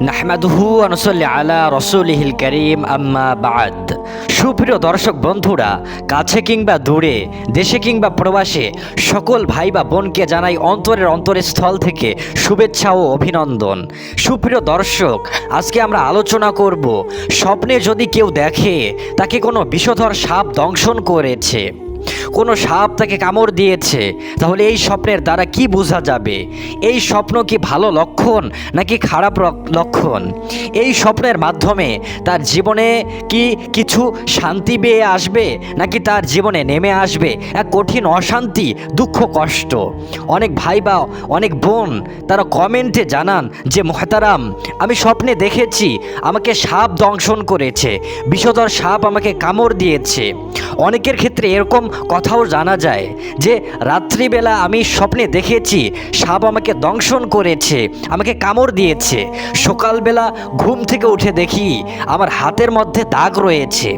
নাহমাদুহু আনসল্লি আলা রসুলিহিল করিম, আম্মা বাদ। সুপ্রিয় দর্শক বন্ধুরা, কাছে কিংবা দূরে, দেশে কিংবা প্রবাসে, সকল ভাই বা বোনকে জানাই অন্তরের অন্তরের স্থল থেকে শুভেচ্ছা ও অভিনন্দন। সুপ্রিয় দর্শক, আজকে আমরা আলোচনা করব, স্বপ্নে যদি কেউ দেখে, তাকে কোনো বিষধর সাপ দংশন করেছে। কোনো সাপ তাকে কামড় দিয়েছে, তাহলে এই স্বপ্নের দ্বারা কি বোঝা যাবে? এই স্বপ্ন কি ভালো লক্ষণ নাকি খারাপ লক্ষণ? এই স্বপ্নের মাধ্যমে তার জীবনে কি কিছু শান্তি বেয়ে আসবে নাকি তার জীবনে নেমে আসবে? এক কঠিন অশান্তি, দুঃখ, কষ্ট। অনেক ভাই বা অনেক বোন তারা কমেন্টে জানান যে, মহতারাম, আমি স্বপ্নে দেখেছি, আমাকে সাপ দংশন করেছে, বিষধর সাপ আমাকে কামড় দিয়েছে। অনেকের ক্ষেত্রে এরকম কথাও জানা যায় যে রাত্রিবেলা আমি স্বপ্নে দেখেছি সাপ আমাকে দংশন করেছে, আমাকে কামড় দিয়েছে। সকালবেলা ঘুম থেকে উঠে দেখি আমার হাতের মধ্যে দাগ রয়েছে।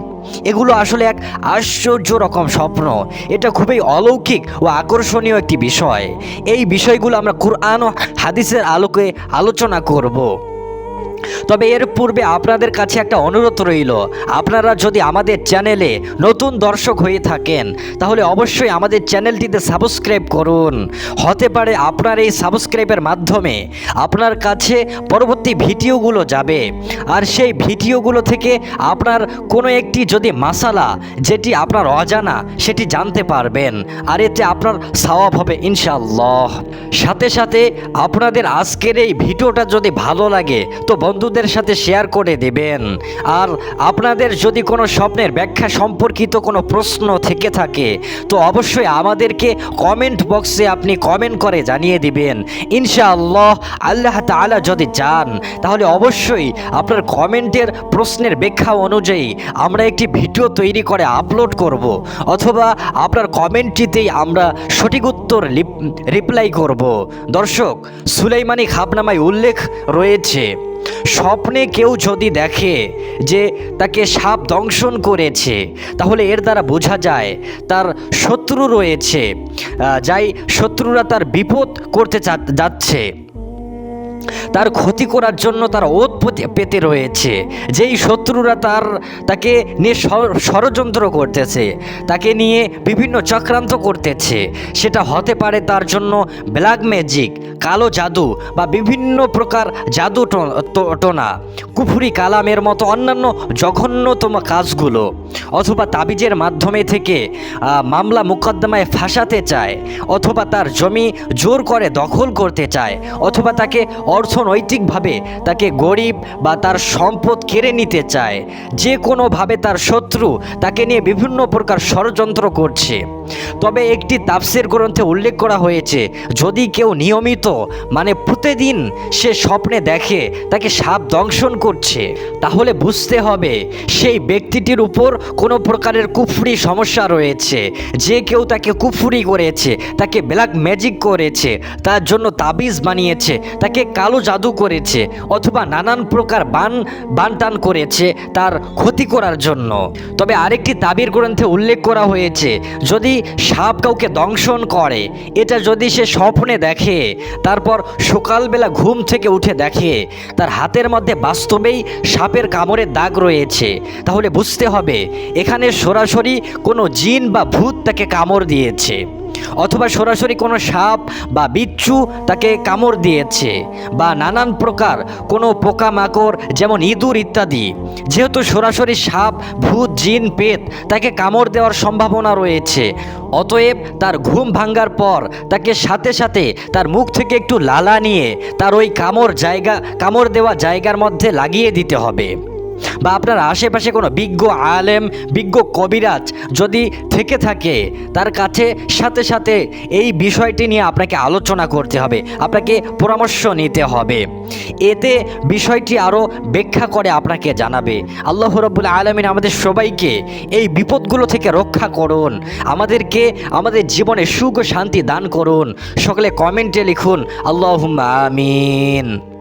এগুলো আসলে এক আশ্চর্য রকম স্বপ্ন। এটা খুবই অলৌকিক ও আকর্ষণীয় একটি বিষয়। এই বিষয়গুলো আমরা কুরআন ও হাদিসের আলোকে আলোচনা করব। তবে এর পূর্বে আপনাদের কাছে একটা অনুরোধ রইল। আপনারা যদি আমাদের চ্যানেলে নতুন দর্শক হয়ে থাকেন, তাহলে অবশ্যই আমাদের চ্যানেলটিতে সাবস্ক্রাইব করুন। হতে পারে আপনার এই সাবস্ক্রাইবের মাধ্যমে আপনার কাছে পরবর্তী ভিডিওগুলো যাবে। আর সেই ভিডিওগুলো থেকে আপনার কোনো একটি যদি মাসালা, যেটি আপনার অজানা, সেটি জানতে পারবেন। আর এতে আপনার সওয়াব হবে ইনশাল্লাহ সাথে সাথে আপনাদের আজকের এই ভিডিওটা যদি ভালো লাগে, তো বন্ধুদের সাথে শেয়ার করে দেবেন। আর আপনাদের যদি কোনো স্বপ্নের ব্যাখ্যা সম্পর্কিত কোনো প্রশ্ন থেকে থাকে, তো অবশ্যই আমাদেরকে কমেন্ট বক্সে আপনি কমেন্ট করে জানিয়ে দিবেন। ইনশাআল্লাহ আল্লাহ তাআলা যদি চান, তাহলে অবশ্যই আপনার কমেন্টের প্রশ্নের ব্যাখ্যা অনুযায়ী আমরা একটি ভিডিও তৈরি করে আপলোড করব, অথবা আপনার কমেন্টটিতেই আমরা সঠিক উত্তর রিপ্লাই করব। দর্শক, সুলাইমানি খাবনামায় উল্লেখ রয়েছে। স্বপ্নে কেউ যদি দেখে যে তাকে সাপ দংশন করেছে, তাহলে এর দ্বারা বোঝা যায় তার শত্রু রয়েছে যাই শত্রুরা তার বিপদ করতে যাচ্ছে। তার ক্ষতি করার জন্য তার ওত পেতে রয়েছে। যেই শত্রুরা তার তাকে নিয়ে ষড়যন্ত্র করতেছে, তাকে নিয়ে বিভিন্ন চক্রান্ত করতেছে, সেটা হতে পারে তার জন্য ব্ল্যাক ম্যাজিক কালো জাদু বা বিভিন্ন প্রকার জাদু টোনা। কুফুরি কালামের মতো অন্যান্য জঘন্যতম কাজগুলো। অথবা তাবিজের মাধ্যমে থেকে মামলা মোকদ্দমায় ফাঁসাতে চায়। অথবা তার জমি জোর করে দখল করতে চায়। অথবা তাকে অর্থনৈতিকভাবে তাকে গরিব বা তার সম্পদ কেড়ে নিতে চায়। যে কোনোভাবে তার শত্রু তাকে নিয়ে বিভিন্ন প্রকার ষড়যন্ত্র করছে। তবে একটি তাফসির গ্রন্থে উল্লেখ করা হয়েছে, যদি কেউ নিয়মিত মানে প্রতিদিন সে স্বপ্নে দেখে, তাকে সাপ দংশন করছে। তাহলে বুঝতে হবে, সেই ব্যক্তিটির উপর কোনো প্রকারের কুফরি সমস্যা রয়েছে। যে কেউ তাকে কুফরি করেছে, তাকে ব্ল্যাক ম্যাজিক করেছে, তার জন্য তাবিজ বানিয়েছে, তাকে কালো জাদু করেছে, অথবা নানান প্রকার বান, বানটান করেছে তার ক্ষতি করার জন্য। তবে আরেকটি তাবির গ্রন্থে উল্লেখ করা হয়েছে, যদি সাপ কাউকে দংশন করে, এটা যদি সে স্বপ্নে দেখে তারপর সকালবেলা ঘুম থেকে উঠে দেখে, তার হাতের মধ্যে বাস্তবেই সাপের কামড়ের দাগ রয়েছে। তাহলে বুঝতে হবে, এখানে সরাসরি কোনো জিন বা ভূত তাকে কামড় দিয়েছে, অথবা সরাসরি কোনো সাপ বা বিচ্ছু তাকে কামড় দিয়েছে, বা নানান প্রকার কোনো পোকামাকড় যেমন ইঁদুর ইত্যাদি। যেহেতু সরাসরি সাপ, ভূত, জিন, পেত তাকে কামড় দেওয়ার সম্ভাবনা রয়েছে অতএব তার ঘুম ভাঙ্গার পর তাকে সাথে সাথে তার মুখ থেকে একটু লালা নিয়ে তার ওই কামড় জায়গা, কামড় দেওয়া জায়গার মধ্যে লাগিয়ে দিতে হবে। বা আপনার আশেপাশে কোনো বিজ্ঞ আলেম, বিজ্ঞ কবিরাজ যদি থেকে থাকে, তার কাছে সাথে সাথে এই বিষয়টি নিয়ে আপনাকে আলোচনা করতে হবে, আপনাকে পরামর্শ নিতে হবে। এতে বিষয়টি আরও ব্যাখ্যা করে আপনাকে জানাবে। আল্লাহ রব্বুল আলমিন আমাদের সবাইকে এই বিপদগুলো থেকে রক্ষা করুন, আমাদেরকে, আমাদের জীবনে সুখ ও শান্তি দান করুন। সকলে কমেন্টে লিখুন আল্লাহ আমিন।